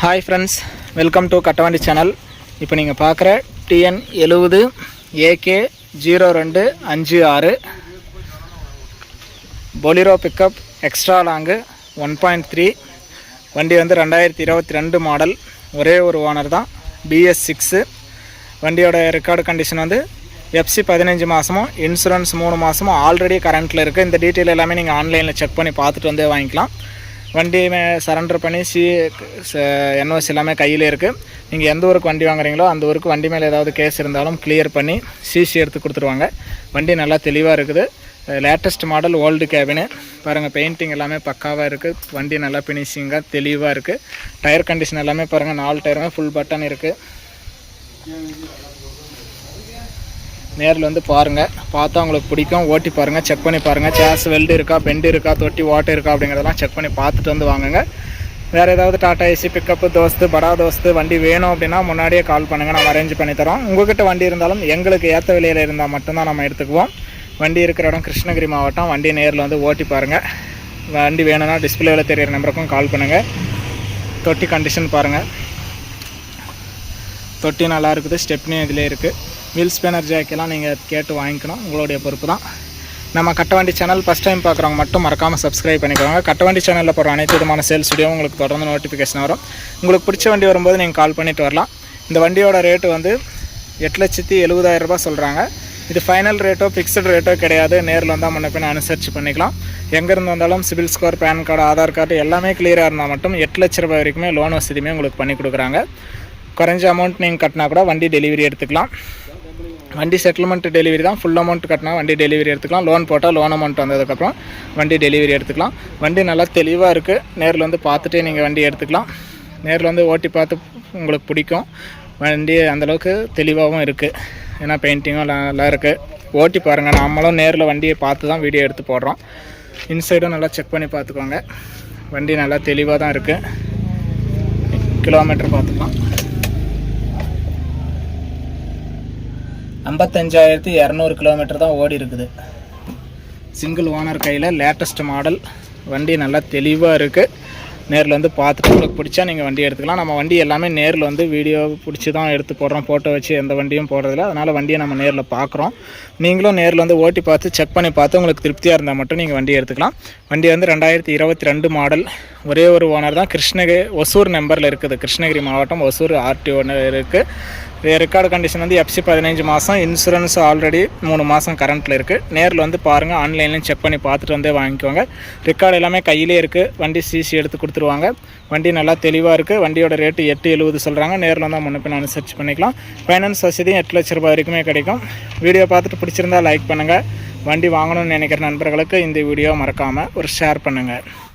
Hi friends welcome to Kattavandi channel இப்போ நீங்கள் பார்க்குற டிஎன் எழுபது ஏகே ஜீரோ ரெண்டு அஞ்சு ஆறு Bolero pickup extra long one point three வண்டி வந்து ரெண்டாயிரத்தி இருபத்தி ரெண்டு மாடல் ஒரே ஒரு ஓனர் தான் பிஎஸ் சிக்ஸு வண்டியோட ரெக்கார்டு கண்டிஷன் வந்து எஃப்சி பதினஞ்சு மாதமும் இன்சூரன்ஸ் மூணு மாதமும் ஆல்ரெடி கரண்ட்டில் இருக்குது இந்த டீட்டெயில் எல்லாமே நீங்கள் ஆன்லைனில் செக் பண்ணி பார்த்துட்டு வந்து வாங்கிக்கலாம். வண்டி சரண்டர் பண்ணி சி என்ஓசி எல்லாமே கையில் இருக்குது நீங்கள் எந்த ஊருக்கு வண்டி வாங்குறீங்களோ அந்த ஊருக்கு வண்டி மேலே ஏதாவது கேஸ் இருந்தாலும் கிளியர் பண்ணி சிசி எடுத்து கொடுத்துருவாங்க. வண்டி நல்லா தெளிவாக இருக்குது. லேட்டஸ்ட் மாடல் ஓல்டு கேபினு பாருங்கள் பெயிண்டிங் எல்லாமே பக்காவாக இருக்குது வண்டி நல்லா ஃபினிஷிங்காக தெளிவாக இருக்குது டயர் கண்டிஷன் எல்லாமே பாருங்கள் நாலு டயருமே ஃபுல் பட்டன் இருக்குது நேரில் வந்து பாருங்கள் பார்த்தா உங்களுக்கு பிடிக்கும். ஓட்டி பாருங்கள் செக் பண்ணி பாருங்கள் சேர்ஸ் வெல்டு இருக்கா? பெண்டு இருக்கா? தொட்டி ஓட்டை இருக்கா? அப்படிங்கிறதெல்லாம் செக் பண்ணி பார்த்துட்டு வந்து வாங்குங்க. வேறு ஏதாவது டாட்டா ஏசி பிக்கப்பு தோஸ்து படா தோஸ்து வண்டி வேணும் அப்படின்னா முன்னாடியே கால் பண்ணுங்கள் நம்ம அரேஞ்ச் பண்ணி தரோம். உங்ககிட்ட வண்டி இருந்தாலும் எங்களுக்கு ஏற்ற விலையில் இருந்தால் மட்டும்தான் நம்ம எடுத்துக்குவோம். வண்டி இருக்கிற இடம் கிருஷ்ணகிரி மாவட்டம். வண்டி நேரில் வந்து ஓட்டி பாருங்கள் வண்டி வேணும்னா டிஸ்பிளேவில் தெரியிற நம்பருக்கும் கால் பண்ணுங்கள் தொட்டி கண்டிஷன் பாருங்கள் தொட்டி நல்லா இருக்குது. ஸ்டெப்னி இதிலே இருக்குது வீல் ஸ்பேனர் ஜாக்கெல்லாம் நீங்கள் கேட்டு வாங்கிக்கணும். உங்களுடைய பொறுப்பு தான். நம்ம கட்டவண்டி சேனல் ஃபஸ்ட் டைம் பார்க்குறவங்க மட்டும் மறக்காமல் சப்ஸ்கிரைப் பண்ணிக்கோங்க. கட்டவண்டி சேனலில் போகிற அனைத்து விதமான சேல்ஸ் வீடியோ உங்களுக்கு தொடர்ந்து நோட்டிஃபிகேஷன் வரும். உங்களுக்கு பிடிச்ச வண்டி வரும்போது நீங்கள் கால் பண்ணிட்டு வரலாம். இந்த வண்டியோட ரேட்டு வந்து எட்டு லட்சத்தி எழுபதாயிரம் சொல்கிறாங்க இது ஃபைனல் ரேட்டோ ஃபிக்ஸ்டு ரேட்டோ கிடையாது. நேரில் வந்தால் முன்னப்பின் அனுசரித்து பண்ணிக்கலாம். எங்கேருந்து வந்தாலும் CIBIL score PAN card Aadhaar card எல்லாமே கிளியராக இருந்தால் மட்டும் எட்டு லட்ச ரூபாய் வரைக்குமே லோன் வசதியுமே உங்களுக்கு பண்ணி கொடுக்குறாங்க. குறைஞ்ச அமௌண்ட் நீங்கள் கட்டினா கூட வண்டி டெலிவரி எடுத்துக்கலாம். வண்டி செட்டில்மெண்ட் டெலிவரி தான். ஃபுல் அமௌண்ட் கட்டினா வண்டி டெலிவரி எடுத்துக்கலாம். லோன் போட்டால் லோன் அமௌண்ட் வந்ததுக்கப்புறம் வண்டி டெலிவரி எடுத்துக்கலாம். வண்டி நல்லா தெளிவாக இருக்குது நேரில் வந்து பார்த்துட்டே நீங்கள் வண்டி எடுத்துக்கலாம். நேரில் வந்து ஓட்டி பார்த்து உங்களுக்கு பிடிக்கும். வண்டி அந்தளவுக்கு தெளிவாகவும் இருக்குது ஏன்னா பெயிண்டிங்கும் நல்லா இருக்குது ஓட்டி பாருங்கள் நம்மளும் நேரில் வண்டியை பார்த்து தான் வீடியோ எடுத்து போடுறோம். இன்சைடும் நல்லா செக் பண்ணி பார்த்துக்கோங்க. வண்டி நல்லா தெளிவாக தான் இருக்குது கிலோமீட்டர் பார்த்துக்கலாம். ஐம்பத்தஞ்சாயிரத்தி இரநூறு கிலோமீட்டர் தான் ஓடி இருக்குது. சிங்கிள் ஓனர் கையில் லேட்டஸ்ட் மாடல் வண்டி நல்லா தெளிவாக இருக்குது நேரில் வந்து பார்த்துட்டு உங்களுக்கு பிடிச்சா நீங்கள் வண்டி எடுத்துக்கலாம். நம்ம வண்டி எல்லாமே நேரில் வந்து வீடியோ பிடிச்சி தான் எடுத்து போடுறோம். ஃபோட்டோ வச்சு எந்த வண்டியும் போடுறதில்ல. அதனால் வண்டியை நம்ம நேரில் பார்க்குறோம். நீங்களும் நேரில் வந்து ஓட்டி பார்த்து செக் பண்ணி பார்த்து உங்களுக்கு திருப்தியாக இருந்தால் மட்டும் நீங்கள் வண்டி எடுத்துக்கலாம். வண்டி வந்து ரெண்டாயிரத்தி இருபத்தி ரெண்டு மாடல் ஒரே ஒரு ஓனர் தான். கிருஷ்ணகிரி ஒசூர் நம்பரில் இருக்குது. கிருஷ்ணகிரி மாவட்டம் ஒசூர் ஆர்டிஓ இருக்குது ரெக்கார்டு கண்டிஷன் வந்து எஃப்சி பதினஞ்சு மாதம் இன்சூரன்ஸ் ஆல்ரெடி மூணு மாதம் கரண்ட்டில் இருக்குது நேரில் வந்து பாருங்கள் ஆன்லைன்லேயும் செக் பண்ணி பார்த்துட்டு வந்தே வாங்கிக்கோங்க. ரெக்கார்டு எல்லாமே கையிலே இருக்குது வண்டி சிசி எடுத்து கொடுத்துருவாங்க. வண்டி நல்லா தெளிவாக இருக்குது வண்டியோட ரேட்டு எட்டு எழுபது சொல்கிறாங்க நேரில் வந்தால் முன்ன பின்ன சர்ச் பண்ணிக்கலாம். ஃபைனான்ஸ் வசதியும் எட்டு லட்ச ரூபாய் வரைக்குமே கிடைக்கும். வீடியோ பார்த்துட்டு பிடிச்சிருந்தா லைக் பண்ணுங்கள் வண்டி வாங்கணும்னு நினைக்கிற நண்பர்களுக்கு இந்த வீடியோ மறக்காமல் ஒரு ஷேர் பண்ணுங்கள்